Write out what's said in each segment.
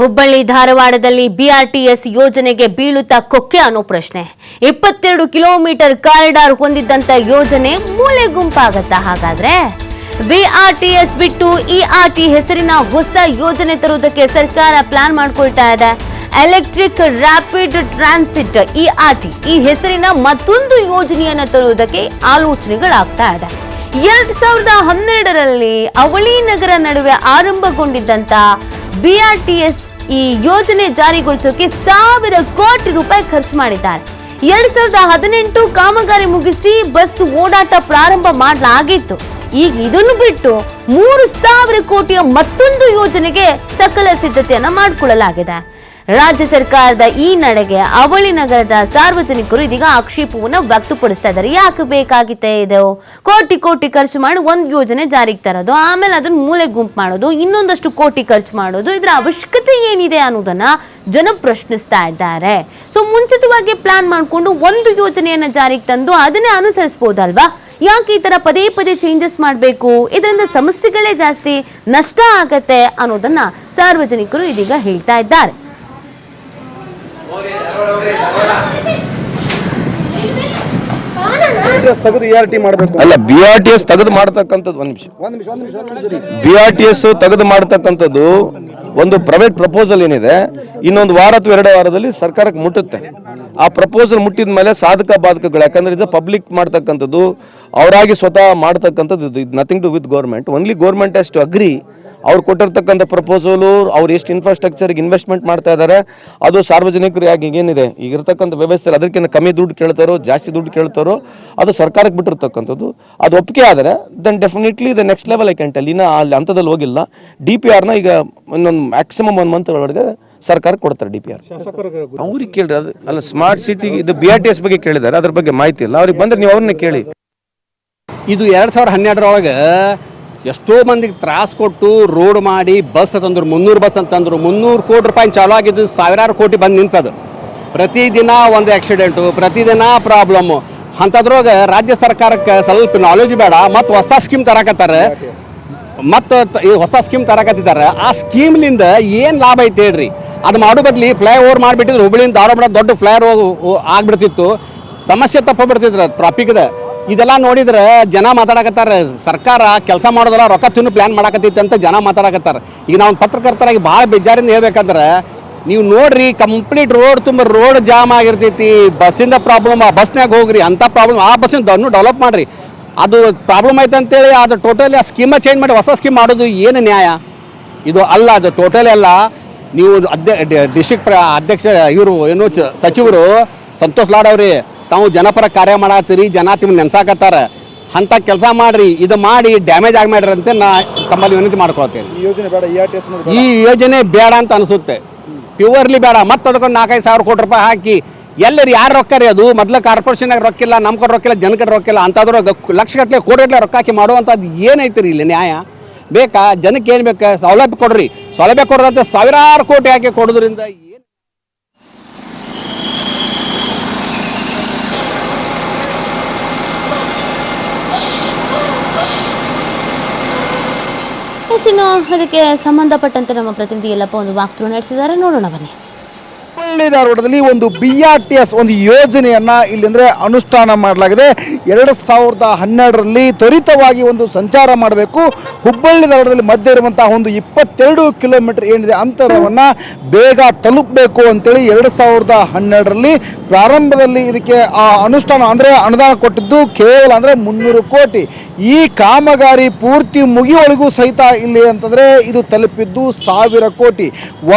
ಹುಬ್ಬಳ್ಳಿ ಧಾರವಾಡದಲ್ಲಿ ಬಿಆರ್ಟಿಎಸ್ ಯೋಜನೆಗೆ ಬೀಳುತ್ತಾ ಕೊಕ್ಕೆ ಅನ್ನೋ ಪ್ರಶ್ನೆ. ಇಪ್ಪತ್ತೆರಡು ಕಿಲೋಮೀಟರ್ ಕಾರಿಡಾರ್ ಹೊಂದಿದ್ದಂತ ಯೋಜನೆ ಮೂಲೆ ಗುಂಪಾಗತ್ತಾ ಹಾಗಾದ್ರೆ? ಬಿಆರ್ಟಿಎಸ್ ಬಿಟ್ಟು ಇಆರ್ಟಿ ಹೆಸರಿನ ಹೊಸ ಯೋಜನೆ ತರುವುದಕ್ಕೆ ಸರ್ಕಾರ ಪ್ಲಾನ್ ಮಾಡ್ಕೊಳ್ತಾ ಇದೆ. ಎಲೆಕ್ಟ್ರಿಕ್ ರ್ಯಾಪಿಡ್ ಟ್ರಾನ್ಸಿಟ್ ಇಆರ್ಟಿ ಈ ಹೆಸರಿನ ಮತ್ತೊಂದು ಯೋಜನೆಯನ್ನು ತರುವುದಕ್ಕೆ ಆಲೋಚನೆಗಳಾಗ್ತಾ ಇದೆ. ಎರಡ್ ಸಾವಿರದ ಹನ್ನೆರಡರಲ್ಲಿ ಅವಳಿ ನಗರ ನಡುವೆ ಆರಂಭಗೊಂಡಿದ್ದಂತ ಬಿಆರ್ಟಿಎಸ್ ಈ ಯೋಜನೆ ಜಾರಿಗೊಳಿಸೋಕೆ ಸಾವಿರ ಕೋಟಿ ರೂಪಾಯಿ ಖರ್ಚು ಮಾಡಿದ್ದಾರೆ. ಎರಡ್ ಸಾವಿರದ ಹದಿನೆಂಟು ಕಾಮಗಾರಿ ಮುಗಿಸಿ ಬಸ್ ಓಡಾಟ ಪ್ರಾರಂಭ ಮಾಡಲಾಗಿತ್ತು. ಈಗ ಇದನ್ನು ಬಿಟ್ಟು ಮೂರು ಸಾವಿರ ಕೋಟಿಯ ಮತ್ತೊಂದು ಯೋಜನೆಗೆ ಸಕಲ ಸಿದ್ಧತೆಯನ್ನ ಮಾಡಿಕೊಳ್ಳಲಾಗಿದೆ. ರಾಜ್ಯ ಸರ್ಕಾರದ ಈ ನಡೆಗೆ ಅವಳಿ ನಗರದ ಸಾರ್ವಜನಿಕರು ಇದೀಗ ಆಕ್ಷೇಪವನ್ನು ವ್ಯಕ್ತಪಡಿಸ್ತಾ ಇದ್ದಾರೆ. ಯಾಕೆ ಬೇಕಾಗಿತ್ತೆ ಇದು? ಕೋಟಿ ಕೋಟಿ ಖರ್ಚು ಮಾಡಿ ಒಂದು ಯೋಜನೆ ಜಾರಿಗೆ ತರೋದು, ಆಮೇಲೆ ಅದನ್ನ ಮೂಲೆ ಗುಂಪು ಮಾಡೋದು, ಇನ್ನೊಂದಷ್ಟು ಕೋಟಿ ಖರ್ಚು ಮಾಡೋದು, ಇದರ ಅವಶ್ಯಕತೆ ಏನಿದೆ ಅನ್ನೋದನ್ನ ಜನ ಪ್ರಶ್ನಿಸ್ತಾ ಇದ್ದಾರೆ. ಸೊ ಮುಂಚಿತವಾಗಿ ಪ್ಲಾನ್ ಮಾಡಿಕೊಂಡು ಒಂದು ಯೋಜನೆಯನ್ನ ಜಾರಿಗೆ ತಂದು ಅದನ್ನೇ ಅನುಸರಿಸಬಹುದಲ್ವಾ ಯಾಕೆ ಈ ತರ ಪದೇ ಪದೇ ಚೇಂಜಸ್ ಮಾಡಬೇಕು? ಇದರಿಂದ ಸಮಸ್ಯೆಗಳೇ ಜಾಸ್ತಿ ನಷ್ಟ ಆಗತ್ತೆ ಅನ್ನೋದನ್ನ ಸಾರ್ವಜನಿಕರು ಇದೀಗ ಹೇಳ್ತಾ ಇದ್ದಾರೆ. ಅಲ್ಲ ಬಿ ಆರ್ ಟಿ ಎಸ್ ತೆಗೆದು ಮಾಡ್ತಕ್ಕಂಥದ್ದು ನಿಮಿಷ. ಒಂದ್ ನಿಮಿಷ ಬಿ ಆರ್ ಟಿ ಎಸ್ ತೆಗೆದು ಮಾಡ್ತಕ್ಕಂಥದ್ದು ಒಂದು ಪ್ರೈವೇಟ್ ಪ್ರಪೋಸಲ್ ಏನಿದೆ ಇನ್ನೊಂದು ವಾರ ಅಥವಾ ಎರಡು ವಾರದಲ್ಲಿ ಸರ್ಕಾರಕ್ಕೆ ಮುಟ್ಟುತ್ತೆ. ಆ ಪ್ರಪೋಸಲ್ ಮುಟ್ಟಿದ ಮೇಲೆ ಸಾಧಕ ಬಾಧಕಗಳು ಯಾಕಂದ್ರೆ ಇದು ಪಬ್ಲಿಕ್ ಮಾಡ್ತಕ್ಕಂಥದ್ದು ಅವರಾಗಿ ಸ್ವತಃ ಮಾಡ್ತಕ್ಕಂಥದ್ದು ಇದು nothing to with government only government ಅಷ್ಟು ಅಗ್ರಿ ಅವ್ರು ಕೊಟ್ಟಿರ್ತಕ್ಕಂಥ ಪ್ರಪೋಸಲು ಅವ್ರು ಎಷ್ಟು ಇನ್ಫ್ರಾಸ್ಟ್ರಕ್ಚರ್ಗೆ ಇನ್ವೆಸ್ಟ್ಮೆಂಟ್ ಮಾಡ್ತಾ ಇದ್ದಾರೆ ಅದು ಸಾರ್ವಜನಿಕರು ಈಗೇನಿದೆ ಏನಿದೆ? ಈಗ ಇರ್ತಕ್ಕಂಥ ವ್ಯವಸ್ಥೆ ಅದಕ್ಕಿಂತ ಕಮ್ಮಿ ದುಡ್ಡು ಕೇಳ್ತಾರೋ ಜಾಸ್ತಿ ದುಡ್ಡು ಕೇಳ್ತಾರೋ ಅದು ಸರ್ಕಾರಕ್ಕೆ ಬಿಟ್ಟಿರ್ತಕ್ಕಂಥದ್ದು. ಅದು ಒಪ್ಪಿಗೆ ಆದರೆ then definitely the next level I can tell ಇನ್ನು ಅಲ್ಲಿ ಹಂತದಲ್ಲಿ ಹೋಗಿಲ್ಲ. ಡಿ ಪಿ ಆರ್ನ ಈಗ ಇನ್ನೊಂದು ಮ್ಯಾಕ್ಸಿಮಮ್ ಒಂದು ಮಂತ್ ಒಳಗಡೆ ಸರ್ಕಾರಕ್ಕೆ ಕೊಡ್ತಾರೆ ಡಿ ಪಿ ಆರ್ ಅವ್ರಿಗೆ ಕೇಳ್ರಿ ಅದು ಅಲ್ಲ ಸ್ಮಾರ್ಟ್ ಸಿಟಿ ಇದು ಬಿ ಆರ್ ಟಿ ಎಸ್ ಬಗ್ಗೆ ಕೇಳಿದ್ದಾರೆ ಅದ್ರ ಬಗ್ಗೆ ಮಾಹಿತಿ ಇಲ್ಲ. ಅವ್ರಿಗೆ ಬಂದ್ರೆ ನೀವು ಅವ್ರನ್ನ ಕೇಳಿ. ಇದು ಎರಡು ಸಾವಿರದ ಹನ್ನೆರಡರೊಳಗೆ ಎಷ್ಟೋ ಮಂದಿಗೆ ತ್ರಾಸ ಕೊಟ್ಟು ರೋಡ್ ಮಾಡಿ ಬಸ್ ತಂದರು, ಮುನ್ನೂರು ಬಸ್ ಅಂತಂದ್ರು ಮುನ್ನೂರು ಕೋಟಿ ರೂಪಾಯಿ ಚಾಲು ಆಗಿದ್ದು ಸಾವಿರಾರು ಕೋಟಿ ಬಂದು ನಿಂತದು. ಪ್ರತಿದಿನ ಒಂದು ಆಕ್ಸಿಡೆಂಟು ಪ್ರತಿದಿನ ಪ್ರಾಬ್ಲಮ್ಮು ಅಂಥದ್ರೊಳಗೆ ರಾಜ್ಯ ಸರ್ಕಾರಕ್ಕೆ ಸ್ವಲ್ಪ ನಾಲೆಜ್ ಬೇಡ, ಮತ್ತು ಹೊಸ ಸ್ಕೀಮ್ ತರಕತ್ತಾರೆ. ಮತ್ತು ಈ ಹೊಸ ಸ್ಕೀಮ್ ತರಕತ್ತಿದ್ದಾರೆ ಆ ಸ್ಕೀಮ್ನಿಂದ ಏನು ಲಾಭ ಐತೆ ಹೇಳ್ರಿ? ಅದು ಮಾಡೋ ಬದಲಿ ಫ್ಲೈ ಓವರ್ ಮಾಡಿಬಿಟ್ಟಿದ್ರು, ಹುಬ್ಳಿಯಿಂದ ಧಾರವಾಡ ದೊಡ್ಡ ಫ್ಲೈ ಓವರ್ ಆಗಿಬಿಡ್ತಿತ್ತು. ಸಮಸ್ಯೆ ತಪ್ಪಿಬಿಡ್ತಿದ್ರು ಟ್ರಾಫಿಕ್ದ ಇದೆಲ್ಲ ನೋಡಿದ್ರೆ ಜನ ಮಾತಾಡಕತ್ತಾರೆ. ಸರ್ಕಾರ ಕೆಲಸ ಮಾಡೋದಲ್ಲ ರೊಕ್ಕ ತಿನ್ನು ಪ್ಲ್ಯಾನ್ ಮಾಡಾಕತ್ತೈತೆ ಅಂತ ಜನ ಮಾತಾಡಕತ್ತಾರೆ. ಈಗ ನಾವು ಪತ್ರಕರ್ತರಾಗಿ ಭಾಳ ಬೇಜಾರಿಂದ ಹೇಳ್ಬೇಕಂದ್ರೆ, ನೀವು ನೋಡ್ರಿ ಕಂಪ್ಲೀಟ್ ರೋಡ್ ತುಂಬ ರೋಡ್ ಜಾಮ್ ಆಗಿರ್ತೈತಿ. ಬಸ್ಸಿಂದ ಪ್ರಾಬ್ಲಮ್ ಆ ಬಸ್ನಾಗ ಹೋಗ್ರಿ ಅಂಥ ಪ್ರಾಬ್ಲಮ್ ಆ ಬಸ್ಸಿಂದ ಡೆವಲಪ್ ಮಾಡಿರಿ. ಅದು ಪ್ರಾಬ್ಲಮ್ ಆಯ್ತು ಅಂತೇಳಿ ಅದು ಟೋಟಲಿ ಆ ಸ್ಕೀಮ ಚೇಂಜ್ ಮಾಡಿ ಹೊಸ ಸ್ಕೀಮ್ ಮಾಡೋದು ಏನು ನ್ಯಾಯ? ಇದು ಅಲ್ಲ, ಅದು ಟೋಟಲಿ ಅಲ್ಲ. ನೀವು ಅಧ್ಯ ಡಿಸ್ಟಿಕ್ ಅಧ್ಯಕ್ಷ ಇವರು, ಏನು ಸಚಿವರು, ಸಂತೋಷ್ ಲಾಡ್ ಅವ್ರಿ ತಾವು ಜನಪರ ಕಾರ್ಯ ಮಾಡತ್ತೀರಿ ಜನ ತಿಮ್ ನೆನ್ಸಾಕತ್ತಾರ ಅಂತ ಕೆಲಸ ಮಾಡ್ರಿ ಇದು ಮಾಡಿ ಡ್ಯಾಮೇಜ್ ಆಗಬೇಡ್ರಿ ಅಂತ ನಾ ತಮ್ಮಲ್ಲಿ ವಿನಂತಿ ಮಾಡ್ಕೊಳ್ತೇನೆ. ಈ ಯೋಜನೆ ಬೇಡ ಅಂತ ಅನಿಸುತ್ತೆ. ಪ್ಯೂರ್ಲಿ ಬೇಡ ಮತ್ತೆ ಅದಕ್ಕೊಂದು ನಾಲ್ಕೈದು ಸಾವಿರ ಕೋಟಿ ರೂಪಾಯಿ ಹಾಕಿ ಎಲ್ಲರಿ ಯಾರು ರೊಕ್ಕ ರೀ ಅದು? ಮೊದಲ ಕಾರ್ಪೊರೇಷನಾಗ ರೊಕ್ಕಿಲ್ಲ ನಮ್ಮ ಕಡೆ ರೊಕ್ಕಿಲ್ಲ ಜನ ಕಡೆ ರೊಕ್ಕಿಲ್ಲ ಅಂಥದ್ರಾಗ ಲಕ್ಷಗಟ್ಟಲೆ ಕೋಟಿಗಟ್ಟಲೆ ಕೋಟಿ ಗಟ್ಟಲೆ ರೊಕ್ಕ ಹಾಕಿ ಮಾಡುವಂಥದ್ದು ಏನೈತಿ ರೀ ಇಲ್ಲಿ ನ್ಯಾಯ? ಬೇಕಾ? ಜನಕ್ಕೆ ಏನು ಬೇಕಾ? ಸೌಲಭ್ಯ ಕೊಡ್ರಿ. ಸೌಲಭ್ಯ ಕೊಡೋದಂತ ಸಾವಿರಾರು ಕೋಟಿ ಹಾಕಿ ಕೊಡೋದ್ರಿಂದ ಇನ್ನು ಅದಕ್ಕೆ ಸಂಬಂಧಪಟ್ಟಂತೆ ನಮ್ಮ ಪ್ರತಿನಿಧಿ ಎಲ್ಲಪ್ಪ ಒಂದು ವಾಕ್ತೃ ನಡೆಸಿದ್ದಾರೆ. ನೋಡೋಣ ಬನ್ನಿ. ಹುಬ್ಬಳ್ಳಿ ಧಾರವಾಡದಲ್ಲಿ ಒಂದು ಬಿ ಆರ್ ಟಿ ಎಸ್ ಒಂದು ಯೋಜನೆಯನ್ನ ಇಲ್ಲಿ ಅಂದ್ರೆ ಅನುಷ್ಠಾನ ಮಾಡಲಾಗಿದೆ. ಎರಡು ಸಾವಿರದ ಹನ್ನೆರಡರಲ್ಲಿ ತ್ವರಿತವಾಗಿ ಒಂದು ಸಂಚಾರ ಮಾಡಬೇಕು. ಹುಬ್ಬಳ್ಳಿ ಧಾರವಾಡದಲ್ಲಿ ಮಧ್ಯ ಇರುವಂತಹ ಒಂದು ಇಪ್ಪತ್ತೆರಡು ಕಿಲೋಮೀಟರ್ ಏನಿದೆ ಅಂತರವನ್ನ ಬೇಗ ತಲುಪಬೇಕು ಅಂತೇಳಿ ಎರಡು ಸಾವಿರದ ಹನ್ನೆರಡರಲ್ಲಿ ಪ್ರಾರಂಭದಲ್ಲಿ ಇದಕ್ಕೆ ಆ ಅನುಷ್ಠಾನ ಅಂದ್ರೆ ಅನುದಾನ ಕೊಟ್ಟಿದ್ದು ಕೇವಲ ಅಂದ್ರೆ ಮುನ್ನೂರು ಕೋಟಿ. ಈ ಕಾಮಗಾರಿ ಪೂರ್ತಿ ಮುಗಿಯುವವರೆಗೂ ಸಹಿತ ಇಲ್ಲಿ ಅಂತಂದ್ರೆ ಇದು ತಲುಪಿದ್ದು ಸಾವಿರ ಕೋಟಿ.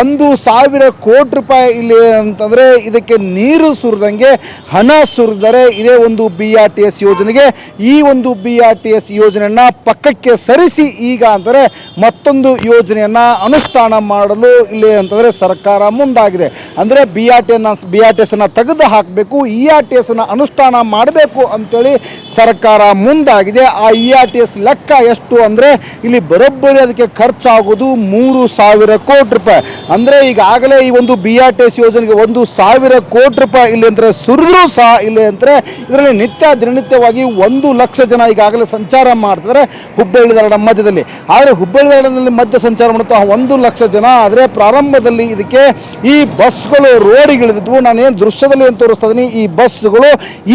ಒಂದು ಸಾವಿರ ಕೋಟಿ ರೂಪಾಯಿ ಇಲ್ಲಿ ಅಂತಂದ್ರೆ ಇದಕ್ಕೆ ನೀರು ಸುರಿದಂಗೆ ಹಣ ಸುರಿದರೆ ಇದೇ ಒಂದು ಬಿ ಆರ್ ಟಿ ಎಸ್ ಯೋಜನೆಗೆ. ಈ ಒಂದು ಬಿ ಆರ್ ಟಿ ಎಸ್ ಯೋಜನೆಯನ್ನು ಪಕ್ಕಕ್ಕೆ ಸರಿಸಿ ಈಗ ಅಂದರೆ ಮತ್ತೊಂದು ಯೋಜನೆಯನ್ನ ಅನುಷ್ಠಾನ ಮಾಡಲು ಇಲ್ಲಿ ಅಂತಂದರೆ ಸರ್ಕಾರ ಮುಂದಾಗಿದೆ. ಅಂದರೆ B R T B R T ಎಸ್ನ ತೆಗೆದು ಹಾಕಬೇಕು ಇ ಆರ್ ಟಿ ಎಸ್ನ ಅನುಷ್ಠಾನ ಮಾಡಬೇಕು ಅಂತೇಳಿ ಸರ್ಕಾರ ಮುಂದಾಗಿದೆ. ಆ ಇ ಆರ್ ಟಿ ಎಸ್ ಲೆಕ್ಕ ಎಷ್ಟು ಅಂದರೆ ಇಲ್ಲಿ ಬರೋಬ್ಬರಿ ಅದಕ್ಕೆ ಖರ್ಚಾಗೋದು ಮೂರು ಸಾವಿರ ಕೋಟಿ ರೂಪಾಯಿ. ಅಂದರೆ ಈಗಾಗಲೇ ಈ ಒಂದು ಬಿ ಆರ್ ಟಿ ಎಸ್ ಯೋಜನೆ ಒಂದು ಸಾವಿರ ಕೋಟಿ ರೂಪಾಯಿ ಇಲ್ಲಿ ಅಂದರೆ ಸುರಿದ್ರೂ ಸಹ ಇಲ್ಲಿ ಅಂದರೆ ಇದರಲ್ಲಿ ನಿತ್ಯ ದಿನನಿತ್ಯವಾಗಿ ಒಂದು ಲಕ್ಷ ಜನ ಈಗಾಗಲೇ ಸಂಚಾರ ಮಾಡ್ತಿದ್ದಾರೆ ಹುಬ್ಬಳ್ಳಿ ಮಧ್ಯದಲ್ಲಿ. ಆದರೆ ಹುಬ್ಬಳ್ಳಿ ಧಾರವಾಡದಲ್ಲಿ ಮಧ್ಯ ಸಂಚಾರ ಮಾಡುತ್ತಾ ಒಂದು ಲಕ್ಷ ಜನ ಆದರೆ ಪ್ರಾರಂಭದಲ್ಲಿ ಇದಕ್ಕೆ ಈ ಬಸ್ಗಳು ರೋಡಿಗಿಳಿದಿದ್ವು ನಾನೇನು ದೃಶ್ಯದಲ್ಲಿ ಏನು ತೋರಿಸ್ತಾ ಇದ್ದೀನಿ ಈ ಬಸ್ಗಳು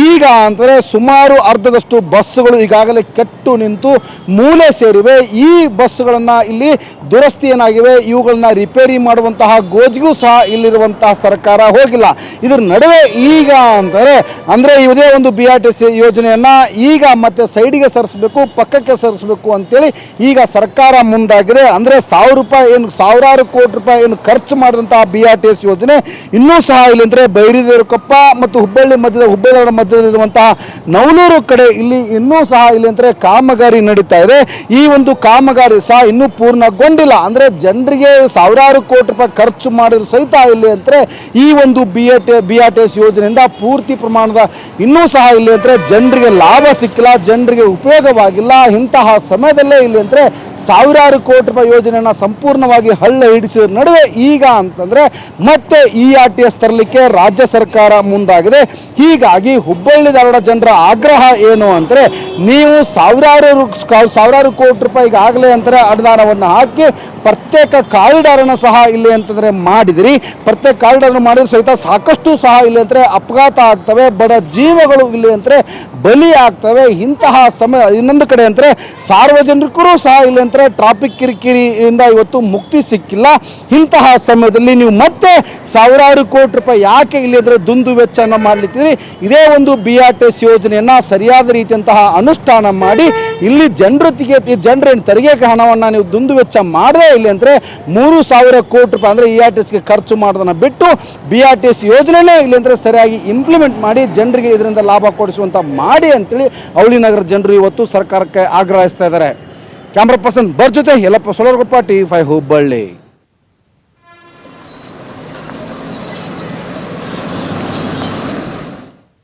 ಈಗ ಅಂದರೆ ಸುಮಾರು ಅರ್ಧದಷ್ಟು ಬಸ್ಗಳು ಈಗಾಗಲೇ ಕೆಟ್ಟು ನಿಂತು ಮೂಲೆ ಸೇರಿವೆ. ಈ ಬಸ್ಗಳನ್ನು ಇಲ್ಲಿ ದುರಸ್ತಿ ಏನಾಗಿವೆ? ಇವುಗಳನ್ನ ರಿಪೇರಿ ಮಾಡುವಂತಹ ಗೋಜಿಗೂ ಸಹ ಇಲ್ಲಿರುವಂತಹ ಸರ್ಕಾರ ಹೋಗಿಲ್ಲ. ಇದ್ರ ನಡುವೆ ಈಗ ಅಂತಾರೆ ಅಂದರೆ ಇದೇ ಒಂದು ಬಿ ಆರ್ ಟಿ ಸಿ ಯೋಜನೆಯನ್ನು ಈಗ ಮತ್ತೆ ಸೈಡಿಗೆ ಸರಿಸಬೇಕು, ಪಕ್ಕಕ್ಕೆ ಸರಿಸಬೇಕು ಅಂತೇಳಿ ಈಗ ಸರ್ಕಾರ ಮುಂದಾಗಿದೆ. ಅಂದರೆ ಸಾವಿರ ರೂಪಾಯಿ ಏನು, ಸಾವಿರಾರು ಕೋಟಿ ರೂಪಾಯಿ ಏನು ಖರ್ಚು ಮಾಡಿದಂತಹ ಬಿ ಆರ್ ಟಿ ಎಸ್ ಯೋಜನೆ ಇನ್ನೂ ಸಹ ಇಲ್ಲಿ ಅಂದರೆ ಮತ್ತು ಹುಬ್ಬಳ್ಳಿ ಮಧ್ಯದ ಹುಬ್ಬಳ್ಳಿ ಮಧ್ಯದಲ್ಲಿರುವಂತಹ ನವನೂರು ಕಡೆ ಇಲ್ಲಿ ಇನ್ನೂ ಸಹ ಇಲ್ಲಿ ಅಂದರೆ ಕಾಮಗಾರಿ ನಡೀತಾ ಇದೆ. ಈ ಒಂದು ಕಾಮಗಾರಿ ಸಹ ಇನ್ನೂ ಪೂರ್ಣಗೊಂಡಿಲ್ಲ. ಅಂದರೆ ಜನರಿಗೆ ಸಾವಿರಾರು ಕೋಟಿ ರೂಪಾಯಿ ಖರ್ಚು ಮಾಡಿದ್ರು ಸಹಿತ ಇಲ್ಲಿ ಅಂದರೆ ಈ ಒಂದು B A T B R T S ಯೋಜನೆಯಿಂದ ಪೂರ್ತಿ ಪ್ರಮಾಣದ ಇನ್ನೂ ಸಹ ಇಲ್ಲಿ ಅಂದರೆ ಜನರಿಗೆ ಲಾಭ ಸಿಕ್ಕಿಲ್ಲ, ಜನರಿಗೆ ಉಪಯೋಗವಾಗಿಲ್ಲ. ಇಂತಹ ಸಮಯದಲ್ಲೇ ಇಲ್ಲಿ ಅಂದರೆ ಸಾವಿರಾರು ಕೋಟಿ ರೂಪಾಯಿ ಯೋಜನೆಯನ್ನು ಸಂಪೂರ್ಣವಾಗಿ ಹಳ್ಳ ಹಿಡಿಸಿದ ನಡುವೆ ಈಗ ಅಂತಂದರೆ ಮತ್ತೆ ಇ ಆರ್ ಟಿ ಎಸ್ ತರಲಿಕ್ಕೆ ರಾಜ್ಯ ಸರ್ಕಾರ ಮುಂದಾಗಿದೆ. ಹೀಗಾಗಿ ಹುಬ್ಬಳ್ಳಿ ಧಾರವಾಡ ಜನರ ಆಗ್ರಹ ಏನು ಅಂದರೆ ನೀವು ಸಾವಿರಾರು ಸಾವಿರಾರು ಕೋಟಿ ರೂಪಾಯಿಗೆ ಆಗಲೇ ಅಂತಾರೆ ಅನುದಾನವನ್ನು ಹಾಕಿ ಪ್ರತ್ಯೇಕ ಕಾರಿಡಾರನ್ನು ಸಹ ಇಲ್ಲಿ ಅಂತಂದರೆ ಮಾಡಿದಿರಿ. ಪ್ರತ್ಯೇಕ ಕಾರಿಡಾರ್ ಮಾಡಿದ್ರೆ ಸಹಿತ ಸಾಕಷ್ಟು ಸಹ ಇಲ್ಲಿ ಅಂದರೆ ಅಪಘಾತ ಆಗ್ತವೆ, ಬಡ ಜೀವಗಳು ಇಲ್ಲಿ ಅಂದರೆ ಬಲಿ ಆಗ್ತವೆ. ಇಂತಹ ಸಮಯ, ಇನ್ನೊಂದು ಕಡೆ ಅಂದರೆ ಸಾರ್ವಜನಿಕರು ಸಹ ಇಲ್ಲಿ ಅಂದರೆ ಟ್ರಾಫಿಕ್ ಕಿರಿಕಿರಿಯಿಂದ ಇವತ್ತು ಮುಕ್ತಿ ಸಿಕ್ಕಿಲ್ಲ. ಇಂತಹ ಸಮಯದಲ್ಲಿ ನೀವು ಮತ್ತೆ ಸಾವಿರಾರು ಕೋಟಿ ರೂಪಾಯಿ ಯಾಕೆ ಇಲ್ಲಿ ಅಂದರೆ ದುಂದು ವೆಚ್ಚವನ್ನು ಮಾಡಲಿಕ್ಕಿದ್ರಿ ಇದೇ ಒಂದು ಬಿ ಆರ್ ಟಿ ಎಸ್ ಯೋಜನೆಯನ್ನು ಸರಿಯಾದ ರೀತಿಯಂತಹ ಅನುಷ್ಠಾನ ಮಾಡಿ ಇಲ್ಲಿ ಜನರೊತ್ತಿಗೆ ಜನರೇನು ತೆರಿಗೆ ಹಣವನ್ನು ನೀವು ದುಂದು ವೆಚ್ಚ ಮಾಡದೇ ಇಲ್ಲಿ ಅಂದರೆ ಮೂರು ಸಾವಿರ ಕೋಟಿ ರೂಪಾಯಿ ಅಂದರೆ ಇ ಆರ್ ಟಿ ಎಸ್ಗೆ ಖರ್ಚು ಮಾಡೋದನ್ನು ಬಿಟ್ಟು ಬಿ ಆರ್ ಟಿ ಎಸ್ ಯೋಜನೆನೇ ಇಲ್ಲಿ ಅಂದರೆ ಸರಿಯಾಗಿ ಇಂಪ್ಲಿಮೆಂಟ್ ಮಾಡಿ ಜನರಿಗೆ ಇದರಿಂದ ಲಾಭ ಕೊಡಿಸುವಂಥ ಮಾಡಿ ಅಂತೇಳಿ ಅವಳಿ ನಗರ ಜನರು ಇವತ್ತು ಸರ್ಕಾರಕ್ಕೆ ಆಗ್ರಹಿಸ್ತಾ ಇದ್ದಾರೆ. ಕ್ಯಾಮ್ರಾ ಪರ್ಸನ್ ಬರ್ ಜೊತೆ ಎಲ್ಲಪ್ಪ ಸೊಲರ್ಗೊಪ್ಪ, ಟಿ ಫೈ ಹುಬ್ಬಳ್ಳಿ.